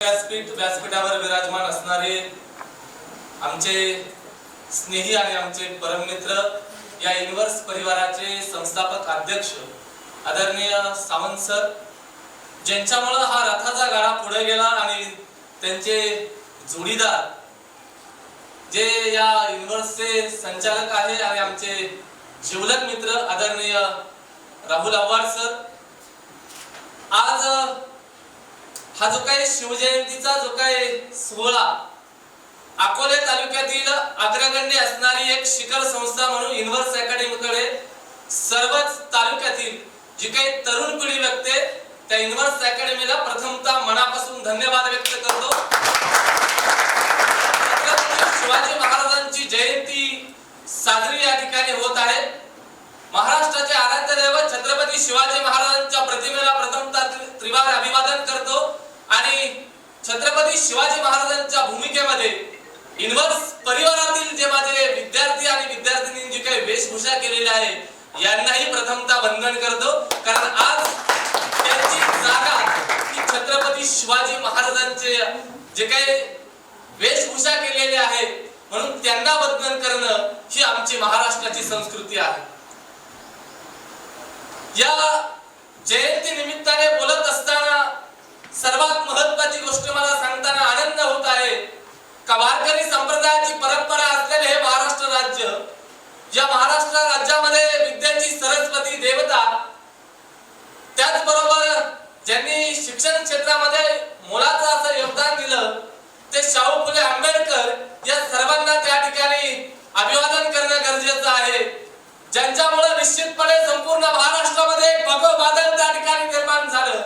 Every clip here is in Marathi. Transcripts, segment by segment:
व्यासपीठ व्यासपीठावर विराजमान असणारे आमचे स्नेही आणि आमचे परममित्र या युनिव्हर्स परिवाराचे संस्थापक अध्यक्ष आदरणीय सावंत सर ज्यांच्यामुळं हा रथाचा गाडा पुढे गेला आणि त्यांचे जोडीदार जे या युनिव्हर्सचे संचालक आहे आणि आमचे जिवलग मित्र आदरणीय राहुल आव्हाड सर आज हा जो काही शिवजयंतीचा जो काही सोहळा अकोले तालुक्यातील अग्रगण्य असणारी एक शिखर संस्था म्हणून युनिव्हर्स अकॅडमीकडे सर्वच तालुक्यातील जी काही तरुण पिढी व्यक्ते त्या युनिव्हर्स अकॅडमीला प्रथमतः मनापासून धन्यवाद व्यक्त करतो. शिवाजी महाराजांची जयंती साजरी या ठिकाणी होत आहे. महाराष्ट्राचे आराध्य दैवत छत्रपती शिवाजी महाराजांच्या प्रतिमेला प्रथमतः त्रिवार अभिवादन करतो. आणि छत्रपती शिवाजी महाराजांच्या भूमिकेमध्ये युनिव्हर्स परिवारातील जे माझे विद्यार्थी आणि विद्यार्थिनी जी काही वेशभूषा केलेली आहे यांनाही प्रथमता वंदन करतो. कारण आज त्यांची जागा ही छत्रपती शिवाजी महाराजांचे जे काही वेशभूषा केलेली आहे म्हणून त्यांना वंदन करणं ही आमची महाराष्ट्राची संस्कृती आहे. या जयंती निमित्ताने बोलत असताना सर्वात महत्वाची गोष्ट मला सांगताना आनंद होत आहे. का वारकरी संप्रदायाची परंपरा असलेले हे महाराष्ट्र राज्य या महाराष्ट्र राज्यामध्ये विद्याची सरस्वती देवता त्याचबरोबर ज्यांनी शिक्षण क्षेत्रामध्ये मोलाचं असं योगदान दिलं ते शाहू फुले आंबेडकर या सर्वांना त्या ठिकाणी अभिवादन करणं गरजेचं आहे. ज्यांच्यामुळे निश्चितपणे संपूर्ण महाराष्ट्रामध्ये भगव बादल त्या ठिकाणी निर्माण झालं.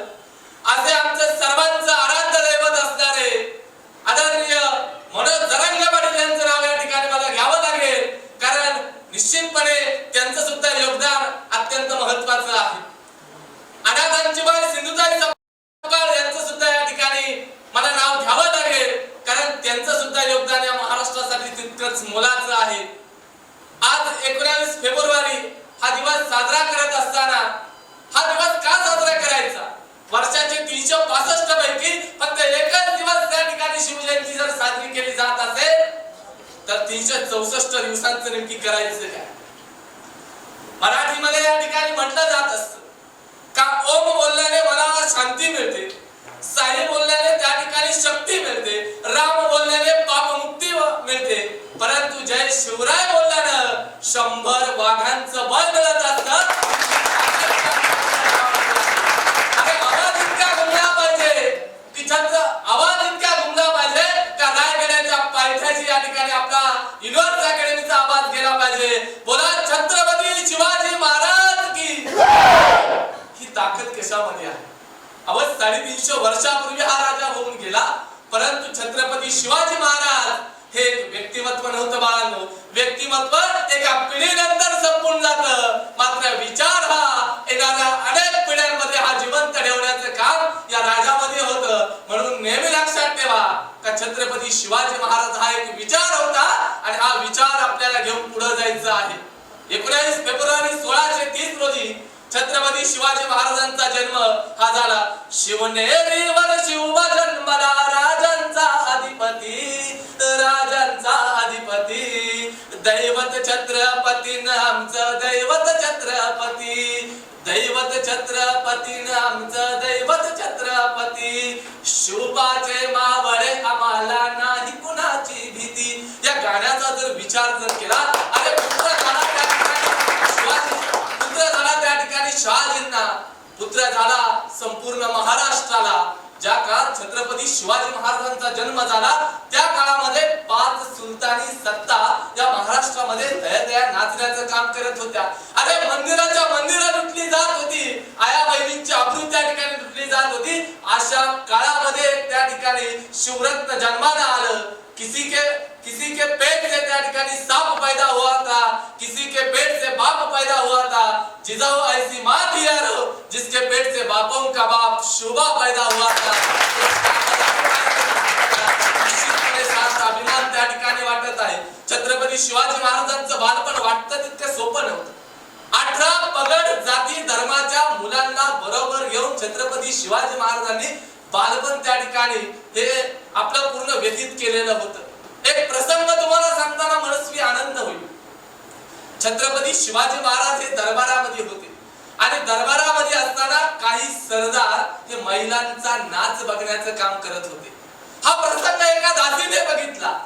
असे आमचं सर्वांचं आराध्य दैवत असणारे आदरणीय मनोज जरांगे पाटील यांचं नाव या ठिकाणी मला घ्यावं लागेल कारण निश्चितपणे त्यांचं सुद्धा योगदान अत्यंत महत्वाचं आहे अनाथांची बाई सिंधुताई सपकाळ यांचं सुद्धा या ठिकाणी मला नाव घ्यावं लागेल कारण त्यांचं सुद्धा योगदान या महाराष्ट्रासाठी तितकंच मोलाचं आहे आज एकोणावीस फेब्रुवारी हा दिवस साजरा करत असताना हा दिवस का साजरा करायचा वर्षाचे तीनशे पासष्ट पैकी फक्त एकच दिवस त्या ठिकाणी शिवजयंती जर साजरी केली जात असेल तर तीनशे चौसष्ट दिवसांचं नेमकी करायचं काय मराठीमध्ये या ठिकाणी म्हटलं जात असत. का ओम बोलल्याने मनाला शांती मिळते साई बोलल्याने त्या ठिकाणी शक्ती मिळते राम बोलल्याने पापमुक्ती मुक्ती मिळते. परंतु जय शिवराय बोलल्यानं शंभर वाघांचं बळ मिळत असत. आवाज इतका घुमला पाहिजे की छंद आवाज इतका घुमला पाहिजे का रायगडाच्या पायथ्याशी या ठिकाणी आपला युनिव्हर्स अकॅडमीचा आवाज गेला पाहिजे. बोला छत्रपती शिवाजी महाराज की. ही ताकद कशामध्ये आहे? अवध साडेतीनशे वर्षापूर्वी हा राजा होऊन गेला परंतु छत्रपती शिवाजी महाराज हे एक व्यक्तिमत्व नव्हतं बाळांनो. व्यक्तिमत्व एका पिढीनंतर संपून जात. मात्र विचार हा येणाऱ्या अनेक पिढ्यांमध्ये हा जिवंत ठेवण्याचं काम या राजामध्ये होतं. म्हणून नेहमी लक्षात ठेवा का छत्रपती शिवाजी महाराज हा एक विचार होता आणि हा विचार आपल्याला घेऊन पुढे जायचं आहे. एकोणीस फेब्रुवारी सोळाशे तीस रोजी छत्रपती शिवाजी महाराजांचा जन्म हा झाला. शिवनेरीवर शिव जन्मला राजांचा अधिपती. राजांचा अधिपती. दैवत छत्रपतीन आमचं दैवत छत्रपती. दैवत छत्रपतीन आमचं दैवत छत्रपती. शिवपाचे मावळे आम्हाला नाही कुणाची भीती. या गाण्याचा जर विचार जर केला अरे पुत्र झाला त्या ठिकाणी शिवाजी पुत्र झाला त्या ठिकाणी शहाजींना पुत्र झाला संपूर्ण महाराष्ट्राला. ज्या काळात छत्रपती शिवाजी महाराजांचा जन्म झाला त्या काळामध्ये पाच सुलतानी सत्ता या महाराष्ट्रामध्ये दया नाचण्याचं काम करत होत्या. अरे मंदिराच्या मंदिरात लुटली जात होती. आया बहिणींची अब्रू त्या ठिकाणी लुटली जात होती. अशा काळामध्ये त्या ठिकाणी शिवरत्न जन्माला आलं. किसी के किसी के पेट से त्या ठिकाणी साप पैदा हुआ था किसी के पेट से बाप पैदा हुआ था। जिजाऊ हो ऐसी माँ थी यारो जिसके पेट से बापों का बाप शुभा पैदा हुआ था। अभिमान त्या ठिकाणी वाटत आहे। छत्रपती शिवाजी महाराजांचं बालपण वाटतं तितकं सोपं नव्हतं. अठरा पगड जाती धर्माच्या मुलांना बरोबर घेऊन छत्रपती शिवाजी महाराजांनी बालपण त्या ठिकाणी हे आपलं पूर्ण व्यतीत केलेलं होतं. एक प्रसंग तुम्हाला सांगताना मनस्वी आनंद होईल. छत्रपती शिवाजी महाराज हे दरबारामध्ये होते. आणि दरबारामध्ये असताना काही सरदार हे महिलांचा नाच बघण्याचं काम करत होते. हा प्रसंग एका दासीने बघितला.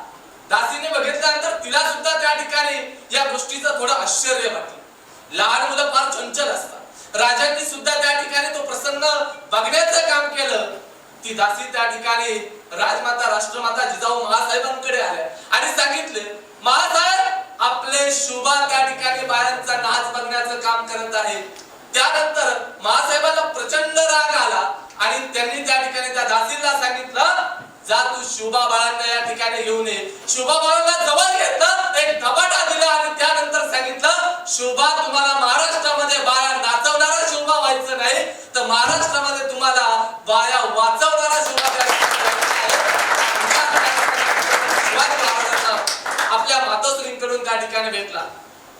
दासीने बघितल्यानंतर तिला सुद्धा त्या ठिकाणी या गोष्टीचं थोडं आश्चर्य वाटलं. लहान मुलं फार चंचल असतात. राजांनी सुद्धा त्या ठिकाणी तो प्रसंग बघण्याचं काम केलं. ती दासी त्या ठिकाणी राजमाता राष्ट्रमाता जिजाऊ महासाहेबांकडे आल्या आणि सांगितले महासाहेब आपले शुभा त्या ठिकाणी बायांचा नाच बघण्याचं काम करत आहे. त्यानंतर महासाहेबांना प्रचंड राग आला आणि त्यांनी त्या ठिकाणी त्या दासीला सांगितलं जा तू शुभा बाळांना या ठिकाणी घेऊन ये. शोभा बाळांना जवळ घेतलं एक धपाटा दिला आणि त्यानंतर सांगितलं शुभा तुम्हाला महाराष्ट्रामध्ये बाळा नाचवणारा शोभा व्हायचं नाही तर महाराष्ट्रामध्ये तुम्हाला बाया वाचवणारा शोभा त्या ठिकाणी व्हायचा. शिवाजी महाराजांना आपल्या मातोश्रींकडून त्या ठिकाणी भेटला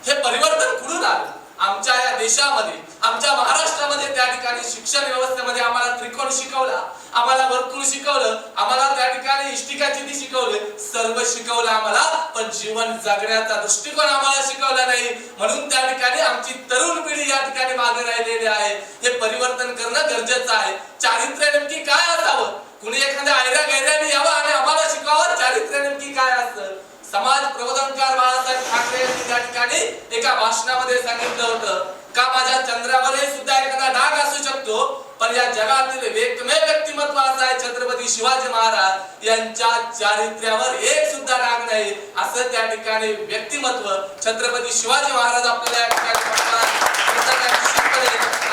हे परिवर्तन कुठून आलं. आमच्या या देशामध्ये आमच्या महाराष्ट्रामध्ये त्या ठिकाणी शिक्षण व्यवस्थेमध्ये आम्हाला त्रिकोण शिकवला. आम्हाला वर्तुळ शिकवलं. आम्हाला त्या ठिकाणी इष्टिका चिती शिकवले. सर्व शिकवलं आम्हाला पण जीवन जगण्याचा दृष्टिकोन आम्हाला शिकवला नाही. म्हणून त्या ठिकाणी आमची तरुण पिढी या ठिकाणी मागे राहिलेली आहे. हे परिवर्तन करणं गरजेचं आहे. चारित्र्य नेमकी काय असावं? कुणी एखाद्या आयऱ्या गैऱ्याने यावं आणि आम्हाला शिकावं चारित्र्य नेमकी काय असतं? समाज प्रबोधनकार बाळासाहेब ठाकरे यांनी त्या ठिकाणी एका भाषणामध्ये सांगितलं होतं. का माझ्या चंद्रावरही सुद्धा एखादा डाग असू शकतो? पण या जगातील एकमेव व्यक्तिमत्व असं आहे छत्रपती शिवाजी महाराज. यांच्या चारित्र्यावर एक सुद्धा राग नाही. असं त्या ठिकाणी व्यक्तिमत्व छत्रपती शिवाजी महाराज आपल्याला या ठिकाणी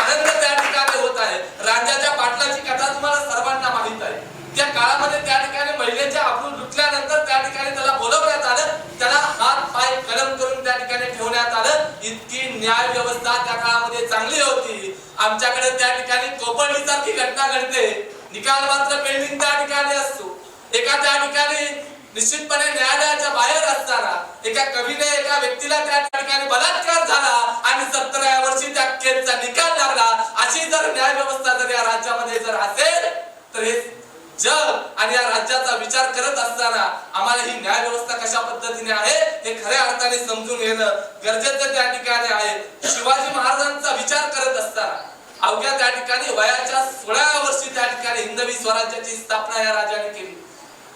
आनंद त्या ठिकाणी होत आहे. राजाच्या पाटलाची कथा तुम्हाला सर्वांना माहीत आहे. त्या काळामध्ये त्या ठिकाणी महिलेच्या आपण लुटल्यानंतर त्या ठिकाणी त्याला बोलवण्यात आलं त्याला हात पाय कलम करून त्या ठिकाणी ठेवण्यात आलं. इतकी न्याय व्यवस्था त्या काळामध्ये चांगली होती. आमच्याकडे त्या ठिकाणी कोपरडी सारखी घटना घडते. निकाल मात्र पेंडिंग त्या ठिकाणी असतो. एका त्या ठिकाणी निश्चितपणे न्यायालयाच्या बाहेर असताना एका कवीने एका व्यक्तीला त्या ठिकाणी बलात्कार झाला आणि सत्तराव्या वर्षी त्या केसचा निकाल लागला. अशी जर न्याय व्यवस्था जर या राज्यामध्ये जर असेल तर हे जग आणि या राज्याचा विचार करत असताना आम्हाला ही न्याय व्यवस्था कशा पद्धतीने आहे हे खऱ्या अर्थाने समजून घेणं गरजेचं त्या ठिकाणी आहे. शिवाजी महाराजांचा विचार करत असताना अवघ्या त्या ठिकाणी वयाच्या सोळाव्या वर्षी त्या ठिकाणी हिंदवी स्वराज्याची स्थापना या राजाने केली.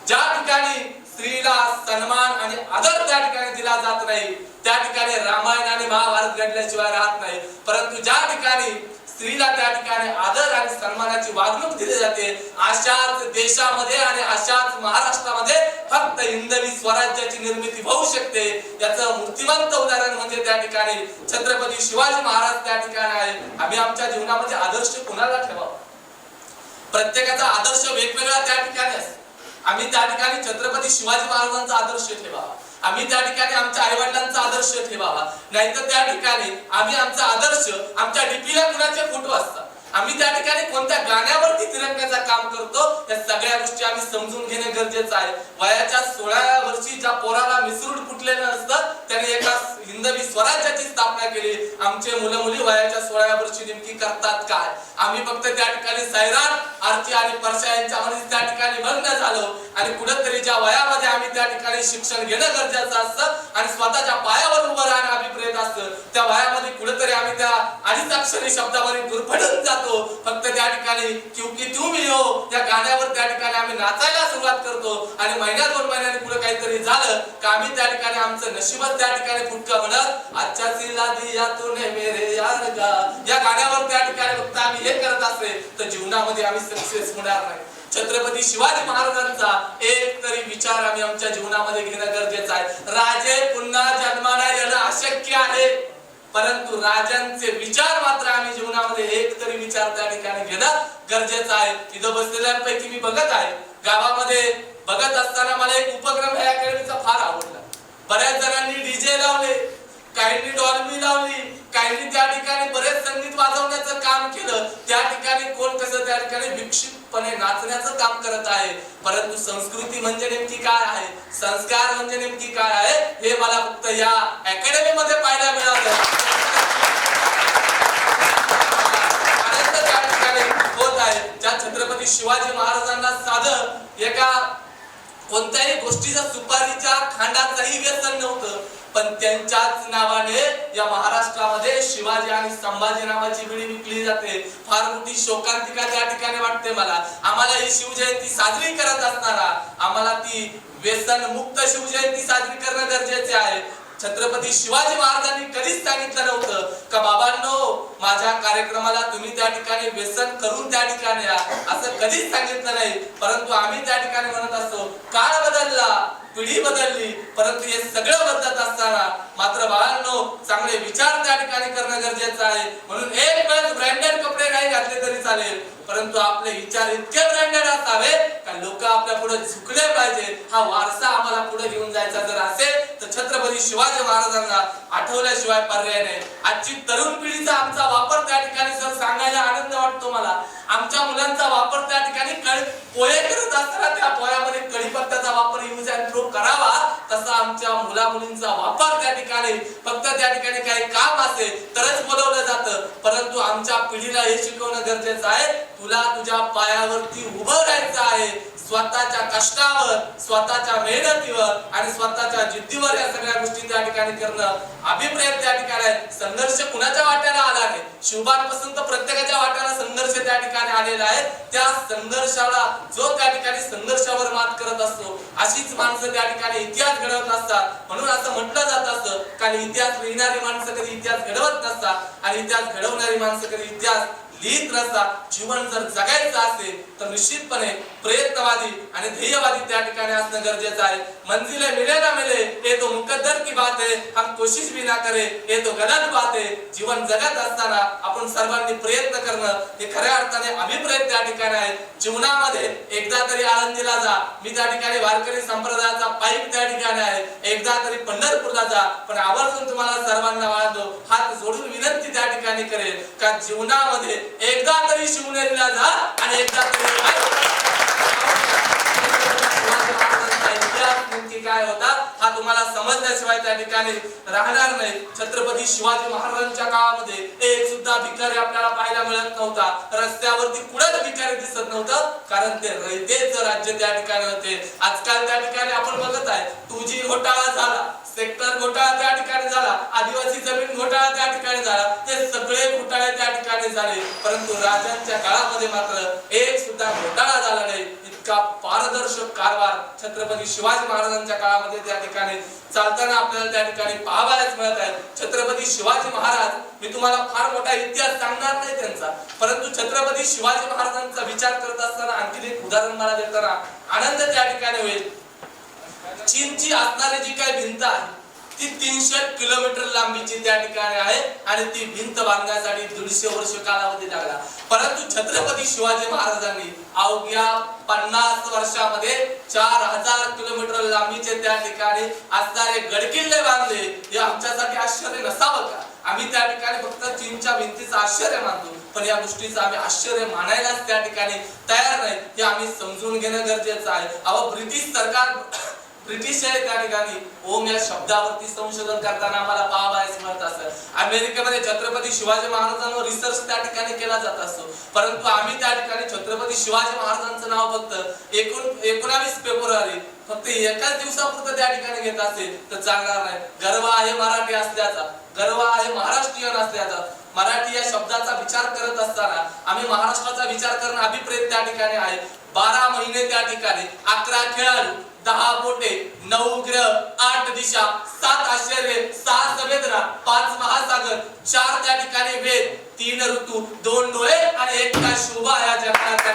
ज्या ठिकाणी स्त्रीला सन्मान आणि आदर त्या ठिकाणी दिला जात नाही त्या ठिकाणी रामायण आणि महाभारत घडल्याशिवाय राहत नाही. परंतु ज्या ठिकाणी स्त्रीला त्या ठिकाणी आदर आणि सन्मानाची वागणूक दिली जाते. अशाच देशामध्ये आणि अशाच महाराष्ट्रामध्ये फक्त हिंदवी स्वराज्याची निर्मिती होऊ शकते. याचं मूर्तिमंत उदाहरण म्हणजे त्या ठिकाणी छत्रपती शिवाजी महाराज त्या ठिकाणी आहे. आम्ही आमच्या जीवनामध्ये आदर्श कुणाला ठेवावा? प्रत्येकाचा आदर्श वेगवेगळा त्या ठिकाणी असतो. आम्ही त्या ठिकाणी छत्रपती शिवाजी महाराजांचा आदर्श ठेवावा. आम्ही त्या ठिकाणी आमच्या आई वडिलांचा आदर्श ठेवावा. नाहीतर त्या ठिकाणी आम्ही आमचा आदर्श आमच्या डीपीला कुणाचे फोटो असतात आम्ही त्या ठिकाणी कोणत्या गाण्यावरती तिरंगाचं काम करतो या सगळ्या गोष्टी आम्ही समजून घेणे गरजेचं आहे. वयाच्या सोळाव्या वर्षी ज्या पोराला मिसरूड फुटलेलं असतं त्याने एका हिंदवी स्वराज्याची स्थापना केली. आमचे मुलं मुली वयाच्या सोळाव्या वर्षी नेमकी करतात काय? आम्ही फक्त त्या ठिकाणी सैराट आरती आणि परशा यांच्यामध्ये त्या ठिकाणी मग्न झालो. आणि कुठेतरी ज्या वयामध्ये आम्ही त्या ठिकाणी शिक्षण घेणं गरजेचं असतं आणि स्वतःच्या पायावर उभं राहणं अभिप्रेत असतं त्या वयामध्ये कुठेतरी आम्ही त्या अडीच अक्षरी शब्दामध्ये दुर्फडून जातो. फक्त त्या ठिकाणी क्युकी तुम मी हो या गाण्यावर त्या ठिकाणी आम्ही नाचायला सुरुवात करतो. आणि महिन्या दोन महिन्याने पुढे काहीतरी झालं का आम्ही त्या ठिकाणी आमचं नशीबच त्या ठिकाणी फुटकं म्हणत आजच्या सिला दिया तूने मेरे यार का या गाण्यावर त्या ठिकाणी फक्त आम्ही हे करत असले तर जीवनामध्ये आम्ही सक्सेस होणार नाही. छत्रपती शिवाजी महाराजांचा एक तरी विचार आम्ही आमच्या जीवनामध्ये घेणं गरजेचं आहे. राजे पुन्हा जन्माला येणं अशक्य आहे. परंतु राजांचे विचार मात्र आम्ही जीवनामध्ये एक तरी विचार त्या ठिकाणी घेणं गरजेचं आहे. इथं बसलेल्यांपैकी मी बघत आहे. गावामध्ये बघत असताना मला एक उपक्रम ह्या अकॅडमीचा फार आवडला. बऱ्याच जणांनी डीजे लावले काहींनी डॉल्बी लावली काहींनी त्या ठिकाणी बरेच संगीत वाजवण्याचं काम केलं. त्या ठिकाणी कोण कसं त्या ठिकाणी विक्षिप्तपणे नाचण्याचं काम करत आहे? परंतु संस्कृती म्हणजे नेमकी काय आहे? संस्कार म्हणजे नेमकी काय आहे? हे मला फक्त या अकॅडमी मध्ये पाहायला मिळालं. आहे. ज्या छत्रपती शिवाजी महाराजांना साधं एका कोणत्याही गोष्टीचा सुपारीच्या खांडाचाही व्यसन पण त्यांच्याच नावाने या महाराष्ट्रामध्ये शिवाजी आणि संभाजी नावाची विडी विकली जाते. फार मोठी शोकांतिका त्या ठिकाणी वाटते मला. आम्हाला ही शिवजयंती साजरी करत असताना आम्हाला ती व्यसन मुक्त शिवजयंती साजरी करणं गरजेचे आहे. छत्रपती शिवाजी महाराजांनी कधीच सांगितलं नव्हतं का बाबांनो माझ्या कार्यक्रमाला तुम्ही त्या ठिकाणी व्यसन करून त्या ठिकाणी या. असं कधीच सांगितलं नाही. परंतु आम्ही त्या ठिकाणी म्हणत असतो काळ बदलला पिढी बदलली परंतु हे सगळं बदलत असताना मात्र बाळांनो चांगले विचार त्या ठिकाणी करणं गरजेचं आहे. म्हणून एक वेळेस ब्रँडेड कपडे नाही घातले तरी चालेल. परंतु आपले विचार इतके ब्रँडेड असावे लोक आपल्या पुढे झुकले पाहिजे. हा वारसा आम्हाला पुढे घेऊन जायचा जर असेल तर छत्रपती शिवाजी महाराजांना आठवल्याशिवाय पर्याय नाही. आजची तरुण पिढीचा आमचा वापर त्या ठिकाणी सर सांगायला आनंद वाटतो मला. आमच्या मुलांचा वापर त्या ठिकाणी पोहे करत असताना त्या पोह्यामध्ये कढीपत्त्याचा वापर यूज अँड थ्रो करावा तसा आमच्या मुला मुलींचा वापर त्या ठिकाणी फक्त त्या ठिकाणी काही काम असेल तरच बोलवलं जातं. परंतु आमच्या पिढीला हे शिकवणं गरजेचं आहे. तुला तुझ्या पायावरती उभं राहायचं आहे. स्वतःच्या कष्टावर स्वतःच्या मेहनतीवर आणि स्वतःच्या जिद्दीवर या सगळ्या गोष्टी त्या ठिकाणी करणं अभिप्रेत त्या ठिकाणी संघर्ष कुणाच्या वाट्याला आला नाही शिवबांपासून तर प्रत्येकाच्या वाट्याला संघर्ष त्या ठिकाणी आलेला आहे. त्या संघर्षाला जो त्या ठिकाणी संघर्षावर मात करत असतो अशीच माणसं त्या ठिकाणी इतिहास घडवत असतात. म्हणून असं म्हटलं जात असतं कारण इतिहास लिहिणारी माणसं कधी इतिहास घडवत नसतात आणि इतिहास घडवणारी माणसं कधी इतिहास लिहित रस्ता जीवन जर जगायचं असेल तर निश्चितपणे प्रयत्नवादी आणि ध्येयवादी त्या ठिकाणी असणं गरजेचं आहे. मंजिले मिले ना मिले हे तो मुकद्दर की बात है हम कोशिश भी ना करे ये तो गलत बात है जीवन जगत असताना आपण सर्वांनी प्रयत्न करणं हे खऱ्या अर्थाने अभिप्रेत त्या ठिकाणी आहे. जीवनामध्ये एकदा तरी आळंदीला जा. मी त्या ठिकाणी वारकरी संप्रदायाचा पाईप त्या ठिकाणी आहे. एकदा तरी पंढरपूरला जा. पण आवर्जून तुम्हाला सर्वांना वाढतो हात जोडून विनंती त्या ठिकाणी करेल का जीवनामध्ये एकदा तरी शिवनेरीला जा आणि एकदा तरी शिवाजी महाराजांचा इतिहास नेमकी काय होता? हा तुम्हाला समजल्याशिवाय त्या ठिकाणी राहणार नाही. छत्रपती शिवाजी महाराजांच्या काळामध्ये एक सुद्धा भिकारी आपल्याला पाहायला मिळत नव्हता. रस्त्यावरती कुठेच भिकारी दिसत नव्हतं कारण ते रयतेचं राज्य त्या ठिकाणी होते. आजकाल त्या ठिकाणी आपण बघत आहे तुझी घोटाळा झाला सेक्टर घोटाळा त्या ठिकाणी झाला आदिवासी जमीन घोटाळा त्या ठिकाणी झाला ते सगळे घोटाळे त्या ठिकाणी झाले. परंतु राजांच्या काळामध्ये मात्र एक सुद्धा घोटाळा झाला नाही. इतका पारदर्शक कारभार छत्रपती शिवाजी महाराजांच्या काळामध्ये त्या ठिकाणी चालताना आपल्याला त्या ठिकाणी पाहावायलाच मिळत आहे. छत्रपती शिवाजी महाराज मी तुम्हाला फार मोठा इतिहास सांगणार नाही त्यांचा परंतु छत्रपती शिवाजी महाराजांचा विचार करत असताना आणखी एक उदाहरण मला देताना आनंद त्या ठिकाणी होईल. चीनची असणारी जी काही भिंत आहे ती तीनशे किलोमीटर लांबीची त्या ठिकाणी आहे आणि ती भिंत बांधण्यासाठी दीडशे वर्ष कालावधी लागला. परंतु छत्रपती शिवाजी महाराजांनी अवघ्या पन्नास वर्षामध्ये चार हजार किलोमीटर लांबीचे त्या ठिकाणी असणारे गडकिल्ले बांधले हे आमच्यासाठी आश्चर्य नसावं का? आम्ही त्या ठिकाणी फक्त चीनच्या भिंतीचं आश्चर्य मानतो पण या गोष्टीचं आम्ही आश्चर्य मानायलाच त्या ठिकाणी तयार नाही हे आम्ही समजून घेणं गरजेचं आहे. अहो ब्रिटिश सरकार ब्रिटिश आहे त्या ठिकाणी ओम या शब्दावरती संशोधन करताना आम्हाला पाहावयास मिळत असत. अमेरिकेमध्ये छत्रपती शिवाजी महाराजांवर रिसर्च त्या ठिकाणी केला जात असतो. परंतु आम्ही त्या ठिकाणी छत्रपती शिवाजी महाराजांचं नाव फक्त एकूण एकोणावीस फेब्रुवारी फक्त एकाच दिवसापुरतं त्या ठिकाणी घेत असेल तर चालणार नाही. गर्व आहे मराठी असल्याचा. गर्व आहे महाराष्ट्रीयन असल्याचा. मराठी या शब्दाचा विचार करत असताना आम्ही महाराष्ट्राचा विचार करणं अभिप्रेत त्या ठिकाणी आहे. बारा महिने त्या ठिकाणी अकरा खेळाडू दहा बोटे नऊ ग्रह आठ दिशा सात आश्चर्य सहा समुद्र पाच महासागर चार त्या ठिकाणी वेद तीन ऋतू दोन डोळे आणि एक का शोभा या जगात त्या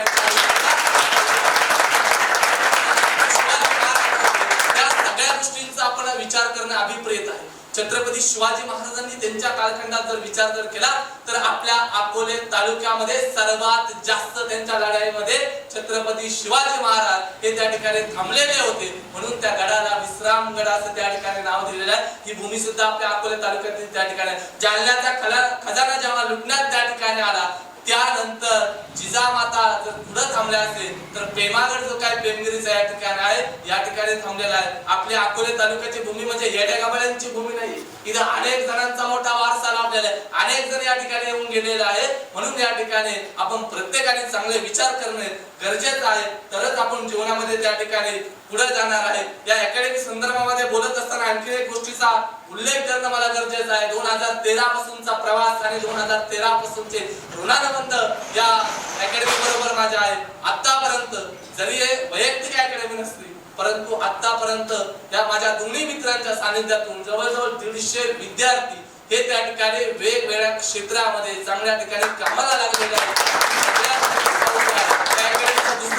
या सगळ्या गोष्टींचा आपण विचार करणं अभिप्रेत आहे. छत्रपती शिवाजी महाराजांनी त्यांच्या कालखंडात जर विचार जर केला तर आपल्या अकोले तालुक्यामध्ये सर्वात जास्त त्यांच्या लढाईमध्ये छत्रपती शिवाजी महाराज हे त्या ठिकाणी थांबलेले होते. म्हणून त्या गडाला विश्राम गड असं त्या ठिकाणी नाव दिलेलं आहे. ही भूमी सुद्धा आपल्या अकोले तालुक्यातील त्या ठिकाणी जालन्याचा खजाना जेव्हा लुटण्यात त्या ठिकाणी आला त्यानंतर जिजामाता जर पुढे थांबल्या असेल तर प्रेमागड जो काय प्रेमगिरीचा या ठिकाणी आहे या ठिकाणी थांबलेला आहे. आपल्या अकोले तालुक्याची भूमी म्हणजे येड्या गाबाळ्यांची भूमी नाही. इथं अनेक जणांचा मोठा वारसा लाभलेला आहे. अनेक जण या ठिकाणी येऊन गेलेला आहे. म्हणून या ठिकाणी आपण प्रत्येकाने चांगले विचार करणे गरजेचं आहे. तरच आपण जीवनामध्ये त्या ठिकाणी पुढे जाणार आहे. या अकॅडमी संदर्भामध्ये बोलत असताना आणखी एक गोष्टीचा उल्लेख करणं मला गरजेचं आहे. दोन हजार तेरा पासूनचा प्रवास आणि दोन हजार तेरा पासूनचे ऋणानुबंध या अकॅडमी बरोबर माझ्या आहेत. आतापर्यंत जरी हे वैयक्तिक अकॅडमी नसती परंतु आतापर्यंत या माझ्या दोन्ही मित्रांच्या सानिध्यातून जवळजवळ दीडशे विद्यार्थी हे त्या ठिकाणी वेगवेगळ्या क्षेत्रामध्ये चांगल्या ठिकाणी कामाला लागलेले आहेत.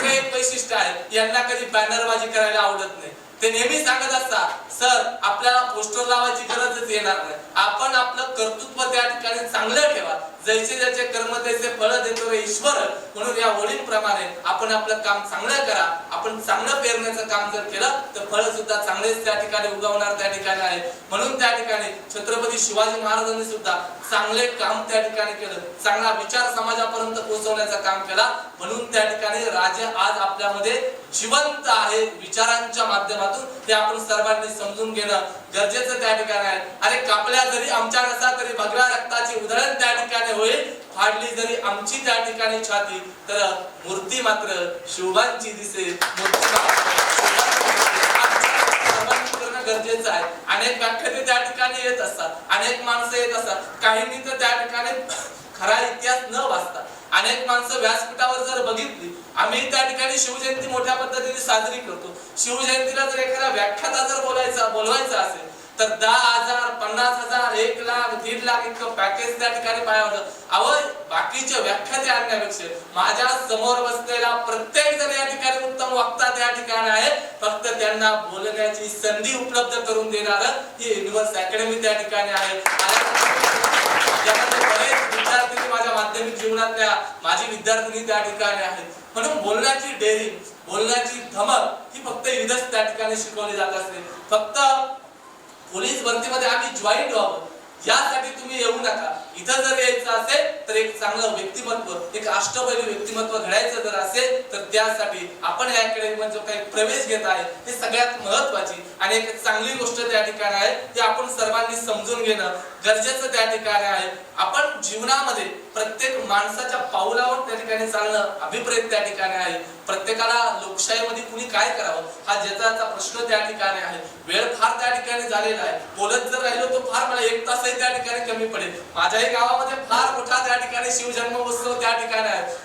त्या एक वैशिष्ट्य आहे यांना कधी बॅनरबाजी करायला आवडत नाही. ते नेहमी सांगत असतात सर आपल्याला पोस्टर लावायची गरजच येणार नाही. आपण आपलं कर्तृत्व त्या ठिकाणी चांगलं ठेवा. जैसे ज्याचे कर्म त्याचे फळ देतो रे ईश्वर. म्हणून या ओळींप्रमाणे आपण आपलं काम चांगलं करा. आपण चांगलं पेरण्याचं काम जर केलं तर फळ सुद्धा चांगलेच त्या ठिकाणी उगवणार त्या ठिकाणी आहे. म्हणून त्या ठिकाणी छत्रपती शिवाजी महाराजांनी सुद्धा चांगले काम त्या ठिकाणी केलं. चांगला विचार समाजापर्यंत पोहोचवण्याचं काम केला. म्हणून त्या ठिकाणी राजा आज आपल्यामध्ये जिवंत आहे. विचारांच्या माध्यमातून ते आपण सर्वांनी समजून घेणं गरजेचं त्या ठिकाणी आहे. अरे कापल्या जरी आमच्या रसा तरी भगव्या रक्ताची उधळण त्या ठिकाणी होईल फाडली जरी आमची त्या ठिकाणी छाती तर मूर्ती मात्र शिवबांची दिसेल. गरजेचं आहे. अनेक व्याख्याते त्या ठिकाणी येत असतात अनेक माणसं येत असतात. काहींनी तर त्या ठिकाणी खरा इतिहास न वाचता अनेक माणसं व्यासपीठावर जर बघितली आम्ही त्या ठिकाणी शिवजयंती मोठ्या पद्धतीने साजरी करतो. शिवजयंतीला जर एखादा व्याख्याता जर बोलायचा बोलवायचा असेल तर दहा हजार पन्नास हजार एक लाख दीड लाख इतकं पॅकेज त्या ठिकाणी पाया होतं. अवय बाकीचे व्याख्याते आणण्यापेक्षा माझ्यासमोर बसलेला प्रत्येक जण या ठिकाणी उत्तम वक्ता त्या ठिकाणी आहे. फक्त त्यांना बोलण्याची संधी उपलब्ध करून देणार ही युनिव्हर्स अकॅडमी त्या ठिकाणी आहे. बरेच माझ्या माध्यमिक जीवनातल्या माझी विद्यार्थिनी त्या ठिकाणी आहेत. म्हणून बोलण्याची डेअरी बोलण्याची धमक ही फक्त इथंच त्या ठिकाणी शिकवली जात असते. फक्त पोलीस भरतीमध्ये आम्ही जॉईंट व्हावं. यासाठी तुम्ही येऊ नका इथं जर यायचं असेल तर एक चांगलं व्यक्तिमत्व एक अष्टपैलू व्यक्तिमत्व घडायचं जर असेल तर त्यासाठी आपण या अकॅडमीमध्ये जो काही प्रवेश घेत आहे हे सगळ्यात महत्वाची आणि एक चांगली गोष्ट त्या ठिकाणी आहे ती आपण सर्वांनी समजून घेणं गरजेचं त्या ठिकाणी आहे. आपण जीवनामध्ये प्रत्येक माणसाच्या पाऊलावर त्या ठिकाणी चालणं अभिप्रेत त्या ठिकाणी आहे. प्रत्येकाला लोकशाहीमध्ये कुणी काय करावं हा ज्याचा प्रश्न त्या ठिकाणी आहे. वेळ फार त्या ठिकाणी झालेला आहे. बोलत जर राहिलो तर फार मला एक तासही त्या ठिकाणी कमी पडेल. माझ्याही गावामध्ये फार मोठा त्या ठिकाणी शिवजन्मोत्सव त्या ठिकाणी आहे.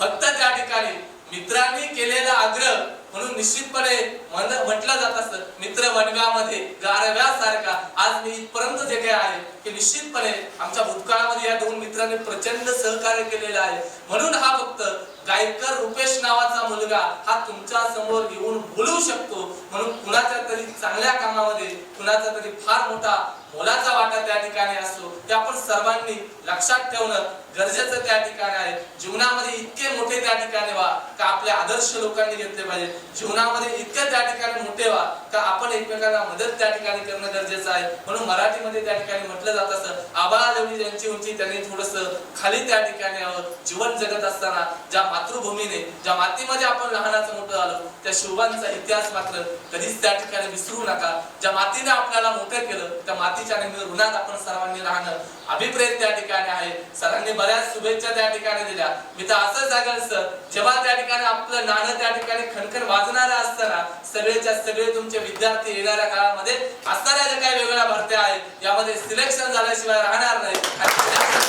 फक्त त्या ठिकाणी मित्रांनी केलेला आग्रह म्हणून निश्चितपणे म्हटलं जात असतं मित्र वनगामध्ये गारव्यासारखा. आज मी इथपर्यंत जे काही आहे की निश्चितपणे आमच्या भूतकाळामध्ये या दोन मित्रांनी प्रचंड सहकार्य केलेलं आहे. म्हणून हा फक्त गायकर रुपेश नावाचा मुलगा हा तुमच्यासमोर येऊन बोलू शकतो. म्हणून कुणाच्या तरी चांगल्या कामामध्ये कुणाचा तरी फार मोठा मोलाचा वाटा त्या ठिकाणी असतो. ते आपण सर्वांनी लक्षात ठेवणं गरजेचं त्या ठिकाणी आहे. जीवनामध्ये इतके मोठे त्या ठिकाणी व्हा का आपले आदर्श लोकांनी घेतले पाहिजे. जीवनामध्ये इतके त्या ठिकाणी मोठे व्हा का आपण एकमेकांना मदत त्या ठिकाणी करणं गरजेचं आहे. म्हणून मराठीमध्ये त्या ठिकाणी म्हटलं जात असं आबाळादेवी ज्यांची उंची त्यांनी थोडस खाली त्या ठिकाणी यावं. जीवन जगत असताना ज्या मातृभूमीने ज्या मातीमध्ये आपण लहानाचं मोठं झालो त्या शिवांचा इतिहास मात्र कधीच त्या ठिकाणी विसरू नका. ज्या मातीने आपल्याला मोठं केलं त्या माती मातीच्या नेहमी ऋणात आपण सर्वांनी राहणं. अभिप्रेत त्या ठिकाणी आहे. सरांनी बऱ्याच शुभेच्छा त्या ठिकाणी दिल्या. मी तर असं सांगेल सर. जेव्हा त्या ठिकाणी आपलं नाणं त्या ठिकाणी खणखण वाजणारं असताना सगळेच्या सगळे तुमचे विद्यार्थी येणाऱ्या काळामध्ये असणाऱ्या ज्या काही वेगळ्या भरत्या आहेत यामध्ये सिलेक्शन झाल्याशिवाय राहणार नाही आणि selection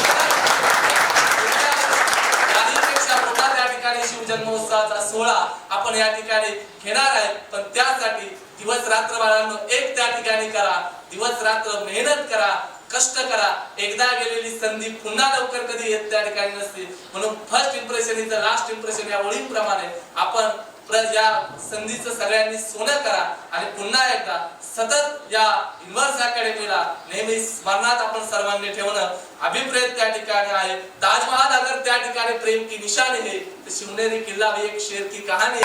यादीपेक्षा मोठा त्या ठिकाणी शिवजन्मोत्सवाचा सोहळा आपण या ठिकाणी घेणार आहे. पण त्यासाठी दिवस रात्र बाळांनो एक त्या ठिकाणी करा. दिवस रात्र मेहनत करा कष्ट करा. एकदा गेलेली संधी पुन्हा लवकर कधी येत त्या ठिकाणी नसते. म्हणून first impression is the last impression या ओळींप्रमाणे आपण प्र- या संधीचं सगळ्यांनी सोनं करा आणि पुन्हा एकदा सतत या युनिव्हर्स अकॅडमीला नेहमी स्मरणात आपण सर्वांनी ठेवणं. अभिप्रेत त्या ठिकाणी आहे. ताजमहाल अगर त्या ठिकाणी प्रेम की निशाणी है तर शिवनेरी किल्ला भी एक शेर की कहाणी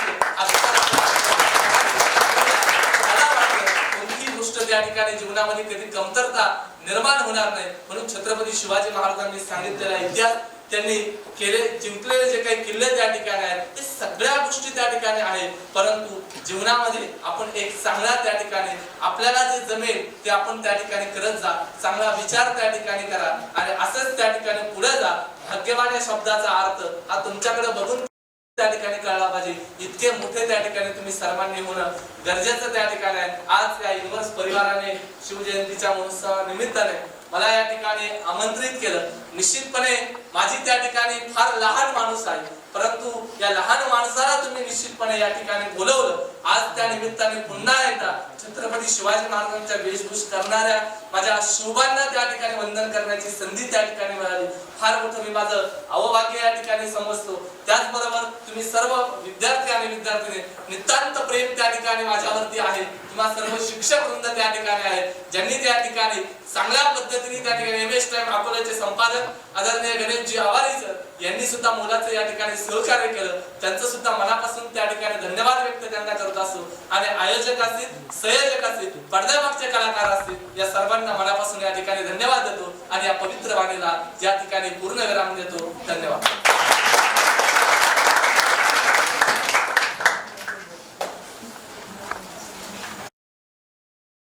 कोणती गोष्ट त्या ठिकाणी जीवनामध्ये कधी कमतरता निर्माण होणार नाही. म्हणून छत्रपती शिवाजी महाराजांनी सांगितलेला इतिहास त्यांनी केले जिंकलेले जे काही किल्ले त्या ठिकाणी आहेत ते सगळ्या गोष्टी त्या ठिकाणी आहेत. परंतु जीवनामध्ये आपण एक चांगला त्या ठिकाणी आपल्याला जे जमेल ते आपण त्या ठिकाणी करत जा. चांगला विचार त्या ठिकाणी करा आणि असंच त्या ठिकाणी पुढे जा. भाग्यवान या शब्दाचा अर्थ हा तुमच्याकडे बघून त्या ठिकाणी कळला पाहिजे. इतके मोठे त्या ठिकाणी तुम्ही सर्वांनी होणं गरजेचं त्या ठिकाणी आहे. आज त्या युनिवर्स परिवाराने शिवजयंतीच्या महोत्सवा निमित्ताने मला या ठिकाणी आमंत्रित केलं. निश्चितपणे माझी त्या ठिकाणी फार लहान माणूस आहे. परंतु या लहान माणसाला तुम्ही निश्चितपणे या ठिकाणी बोलवलं. आज त्या निमित्ताने पुन्हा एकदा छत्रपती शिवाजी महाराजांच्या वेशभूष करणाऱ्या माझ्या शिवबांना त्या ठिकाणी वंदन करण्याची संधी त्या ठिकाणी मिळाली. फार मोठं मी माझं अवभाग्य या ठिकाणी समजतो. त्याचबरोबर तुम्ही सर्व विद्यार्थी आणि विद्यार्थिनी नितांत प्रेम त्या ठिकाणी माझ्यावरती आहे. किंवा सर्व शिक्षक वृंद त्या ठिकाणी आहे ज्यांनी त्या ठिकाणी चांगल्या पद्धतीने त्या ठिकाणी एम एस टाइम अकोल्याचे संपादक आदरणीय गणेश गणेशजी आवारी सर. यांनी सुद्धा मुलाचं या ठिकाणी सहकार्य केलं. त्यांचं सुद्धा मनापासून त्या ठिकाणी धन्यवाद व्यक्त त्यांना करत असतो आणि आयोजक असतील संयोजक असतील पडद्यामागचे कलाकार असतील या सर्वांना मनापासून या ठिकाणी धन्यवाद देतो आणि या पवित्र वाणीला या ठिकाणी पूर्ण विराम देतो. धन्यवाद.